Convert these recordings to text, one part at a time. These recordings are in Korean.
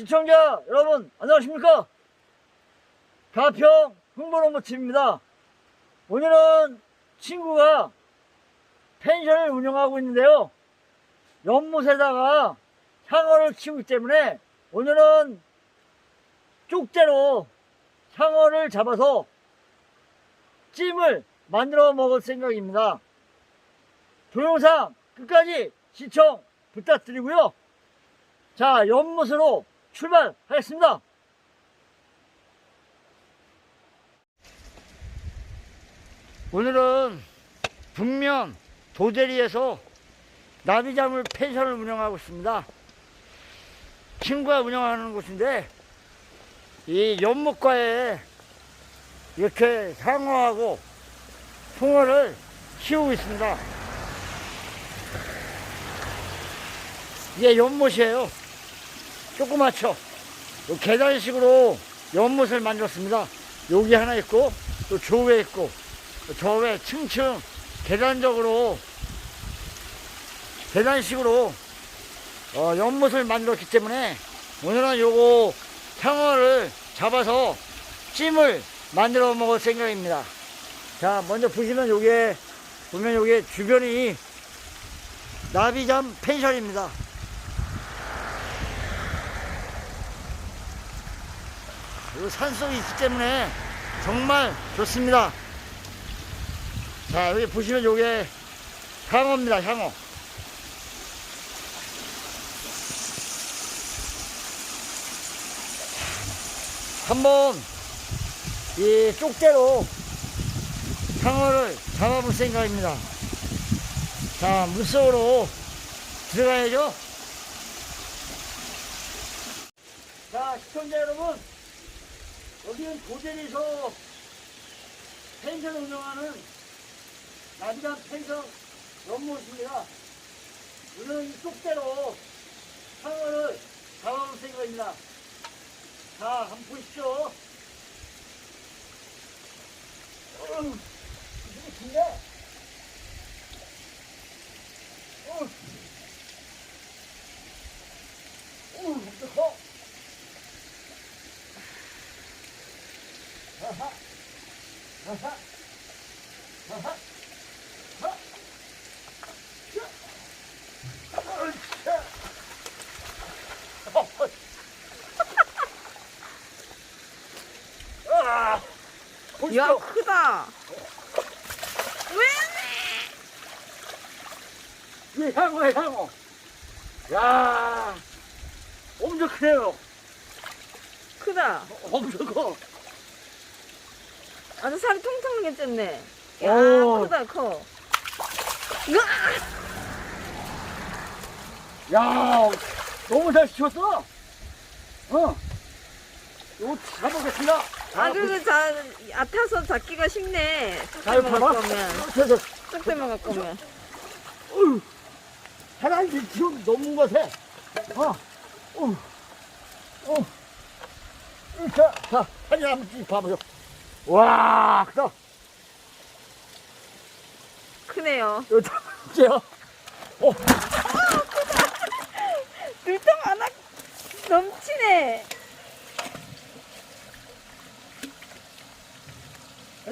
시청자 여러분 안녕하십니까? 가평 흥보로모집입니다. 오늘은 친구가 펜션을 운영하고 있는데요. 연못에다가 향어를 키우기 때문에 오늘은 쪽대로 향어를 잡아서 찜을 만들어 먹을 생각입니다. 동영상 끝까지 시청 부탁드리고요. 자 연못으로 출발하겠습니다. 오늘은 북면 도대리에서 나비자물 펜션을 운영하고 있습니다. 친구가 운영하는 곳인데 이 연못가에 이렇게 상어하고 송어를 키우고 있습니다. 이게 연못이에요. 조그맣죠? 요 계단식으로 연못을 만들었습니다. 여기 하나 있고, 또 저외 있고, 저외 층층 계단적으로, 계단식으로 어, 연못을 만들었기 때문에 오늘은 요거 상어를 잡아서 찜을 만들어 먹을 생각입니다. 자, 먼저 보시면 요게, 보면 요게 주변이 나비잠 펜션입니다. 산속이 있기 때문에 정말 좋습니다. 자, 여기 보시면 요게 향어입니다, 향어. 한번 이 쪽대로 향어를 잡아볼 생각입니다. 자, 물속으로 들어가야죠. 자, 시청자 여러분. 여기는 고전에서 펜션을 운영하는 나비단 펜션 연못입니다. 오늘은 이 쪽대로 상어를 잡아볼 생각입니다. 자, 한번 보십시오. 어휴, 이게 긴데? 어휴. 어휴, 엄청 커. 아하. 아하. 아하. 하. 자. 으쌰. 어허. 아. 야. 크다. 왜? 이 향어야 향어. 야, 엄청 크네요. 크다. 엄청 커. 아주 살이 통통하게 쪘네. 야 오. 크다 커. 으아! 야, 너무 잘 키웠어. 어. 이거 잡아보겠습니다. 아 그리고 자 얕아서 잡기가 쉽네. 잘 봐봐. 갖고 오면. 저, 저, 쪽대만 갖고 오면. 어휴. 사람이 지금 넘는 것에. 어. 어. 어. 자, 자, 사진 한번 찍 봐보죠. 와, 크다. 크네요. 이거 다, 이제요. 어. 물통 하나 넘치네.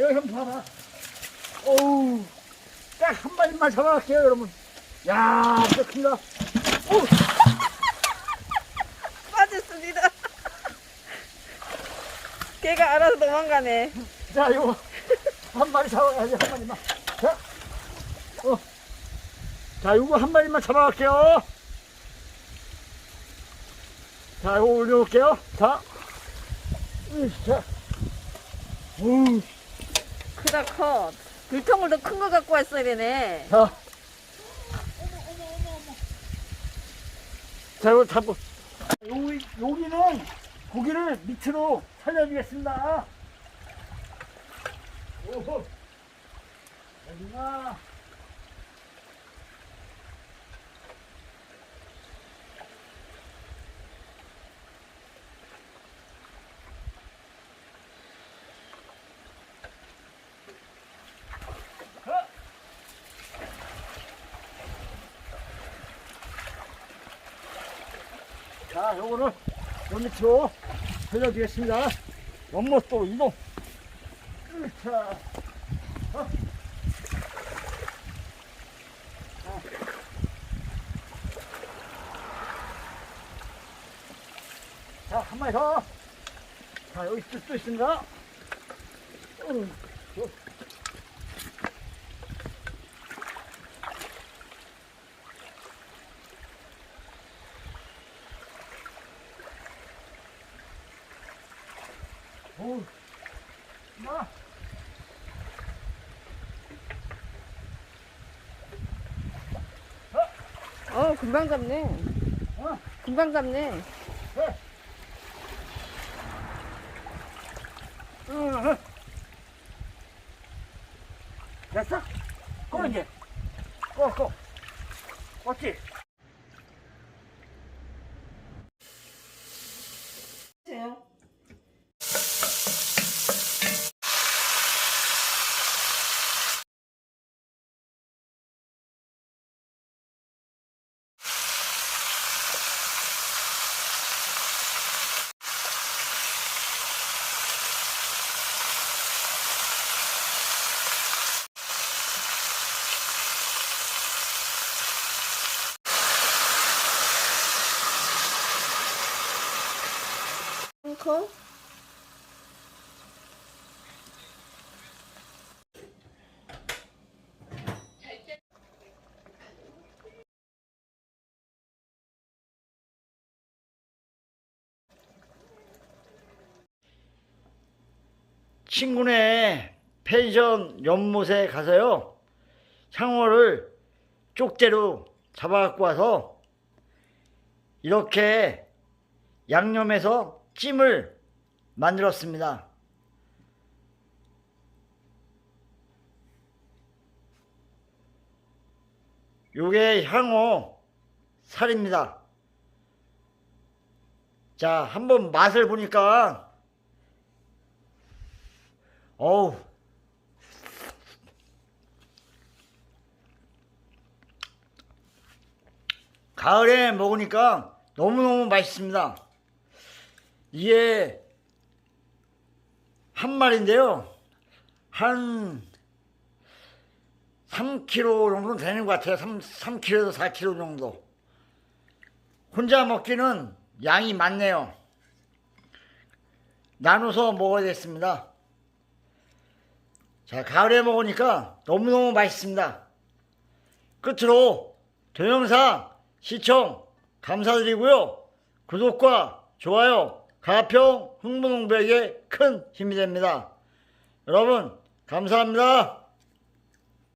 여기 한번 봐봐. 어우, 딱 한 마리만 잡아갈게요, 여러분. 야, 진짜 큽니다. 어우, 빠졌습니다. 걔가 알아서 도망가네. 자, 이거 한 마리 잡아가야지, 한 마리만. 자, 어. 자, 이거 한 마리만 잡아갈게요. 자, 이거 올려놓을게요. 자, 으이, 자. 어우, 크다 커. 물통을 더 큰 거 갖고 왔어야 되네. 자. 자, 이거 잡고. 여기, 여기는 고기를 밑으로 살려주겠습니다. 오호. 여기나. 자, 요거를 저 밑으로 돌려주겠습니다. 연못도 이동. 자, 어. 자, 한 마리 더. 자, 여기 또, 또 있습니다. 음, 저. 오, 마. 어, 금방 잡네. 어, 금방 잡네. 네. 응, 응. 됐어? 꺼 이제. 꺼, 꺼. 꺼 지? 커? 친구네 펜션 연못에 가서요 향어를 쪽대로 잡아갖고 와서 이렇게 양념해서 찜을 만들었습니다. 요게 향어 살입니다. 자, 한번 맛을 보니까 어우. 가을에 먹으니까 너무너무 맛있습니다. 이게 한 마리인데요. 한 3kg 정도 되는 것 같아요. 3, 3kg에서 4kg 정도. 혼자 먹기는 양이 많네요. 나눠서 먹어야겠습니다. 자, 가을에 먹으니까 너무너무 맛있습니다. 끝으로 동영상 시청 감사드리고요. 구독과 좋아요, 가평 흥분홍배에게 큰 힘이 됩니다. 여러분, 감사합니다.